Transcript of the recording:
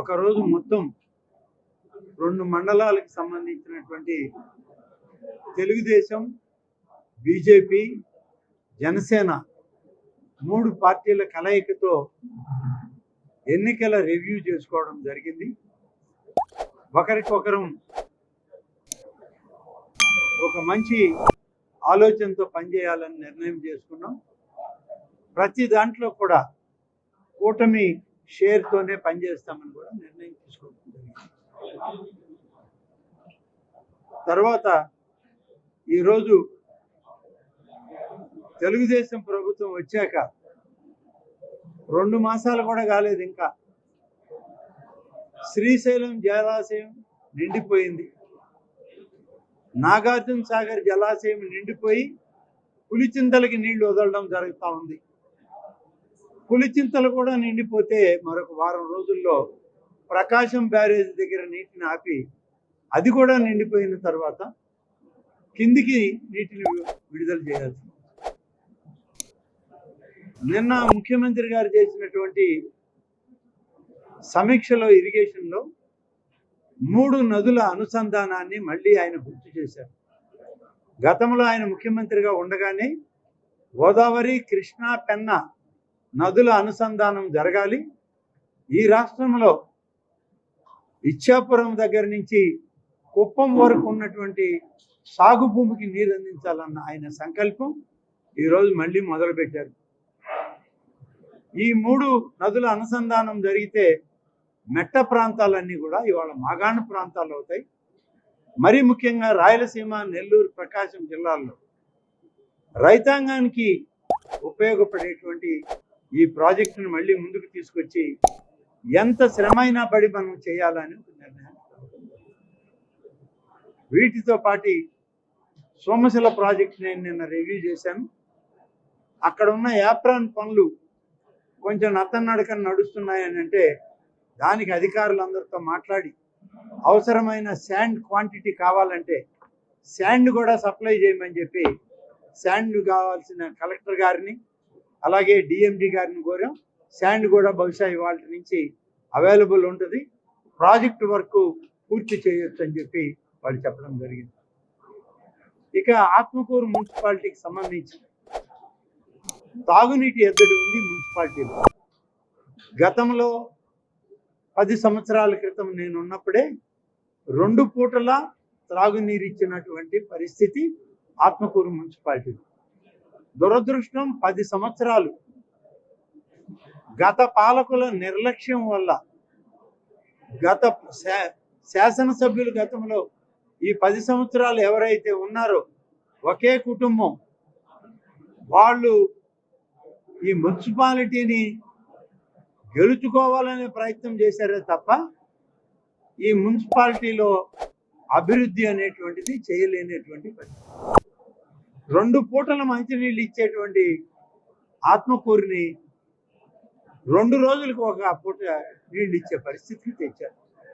ఒకరోజు మొత్తం రెండు మండలాలకు సంబంధించినటువంటి తెలుగుదేశం బీజేపీ జనసేన మూడు పార్టీల కలయికతో ఎన్నికల రివ్యూ చేసుకోవడం జరిగింది. ఒకరికొకరం ఒక మంచి ఆలోచనతో పనిచేయాలని నిర్ణయం చేసుకున్నాం. ప్రతి దాంట్లో కూడా కూటమి షేర్తోనే పనిచేస్తామని కూడా నిర్ణయం తీసుకోవడం జరిగింది. తర్వాత ఈరోజు తెలుగుదేశం ప్రభుత్వం వచ్చాక రెండు మాసాలు కూడా కాలేదు ఇంకా. శ్రీశైలం జలాశయం నిండిపోయింది. నాగార్జున సాగర్ జలాశయం నిండిపోయి పులిచింతలకి నీళ్ళు వదలడం జరుగుతూ ఉంది. పులిచింతలు కూడా నిండిపోతే మరొక వారం రోజుల్లో ప్రకాశం బ్యారేజ్ దగ్గర నీటిని ఆపి అది కూడా నిండిపోయిన తర్వాత కిందికి నీటిని విడుదల చేయాల్సి నిన్న ముఖ్యమంత్రి గారు చేసినటువంటి సమీక్షలో ఇరిగేషన్లో మూడు నదుల అనుసంధానాన్ని మళ్ళీ ఆయన గుర్తు చేశారు. గతంలో ఆయన ముఖ్యమంత్రిగా ఉండగానే గోదావరి కృష్ణా పెన్న నదుల అనుసంధానం జరగాలి. ఈ రాష్ట్రంలో ఇచ్చాపురం దగ్గర నుంచి కుప్పం వరకు ఉన్నటువంటి సాగు భూమికి నీరు అందించాలన్న ఆయన సంకల్పం ఈరోజు మళ్ళీ మొదలుపెట్టారు. ఈ మూడు నదుల అనుసంధానం జరిగితే మెట్ట ప్రాంతాలన్నీ కూడా ఇవాళ మాగాణ ప్రాంతాలు అవుతాయి. మరీ ముఖ్యంగా రాయలసీమ నెల్లూరు ప్రకాశం జిల్లాల్లో రైతాంగానికి ఉపయోగపడేటువంటి ఈ ప్రాజెక్టును మళ్ళీ ముందుకు తీసుకొచ్చి ఎంత శ్రమైనా పడి మనం చేయాలని ఒక నిర్ణయం వీటితో పాటు సోమశిల ప్రాజెక్ట్ నేను నిన్న రివ్యూ చేశాను. అక్కడ ఉన్న యాప్రాన్ పనులు కొంచెం నత్తనడకన నడుస్తున్నాయని అంటే దానికి అధికారులందరితో మాట్లాడి అవసరమైన శాండ్ క్వాంటిటీ కావాలంటే శాండ్ కూడా సప్లై చేయమని చెప్పి శాండ్ కావాల్సిన కలెక్టర్ గారిని అలాగే డిఎండి గారిని కోరాం. శాండ్ కూడా బహుశా ఇవాళ నుంచి అవైలబుల్ ఉంటుంది. ప్రాజెక్ట్ వర్క్ పూర్తి చేయొచ్చు అని చెప్పి వాళ్ళు చెప్పడం జరిగింది. ఇక ఆత్మకూరు మున్సిపాలిటీకి సంబంధించి తాగునీటి ఎద్దడి ఉంది మున్సిపాలిటీలో. గతంలో పది సంవత్సరాల క్రితం నేను ఉన్నప్పుడే రెండు పూటల త్రాగునీరు ఇచ్చినటువంటి పరిస్థితి ఆత్మకూరు మున్సిపాలిటీ దురదృష్టం పది సంవత్సరాలు. గత పాలకుల నిర్లక్ష్యం వల్ల గత శా- శాసనసభ్యులు గతంలో ఈ పది సంవత్సరాలు ఎవరైతే ఉన్నారో ఒకే కుటుంబం వాళ్ళు ఈ మున్సిపాలిటీని గెలుచుకోవాలనే ప్రయత్నం చేశారే తప్ప ఈ మున్సిపాలిటీలో అభివృద్ధి అనేటువంటిది చేయలేనటువంటి పరిస్థితి. రెండు పూటల మంచినీళ్ళు ఇచ్చేటువంటి ఆత్మకూరిని రెండు రోజులకు ఒక పూట నీళ్ళు ఇచ్చే పరిస్థితికి తెచ్చారు.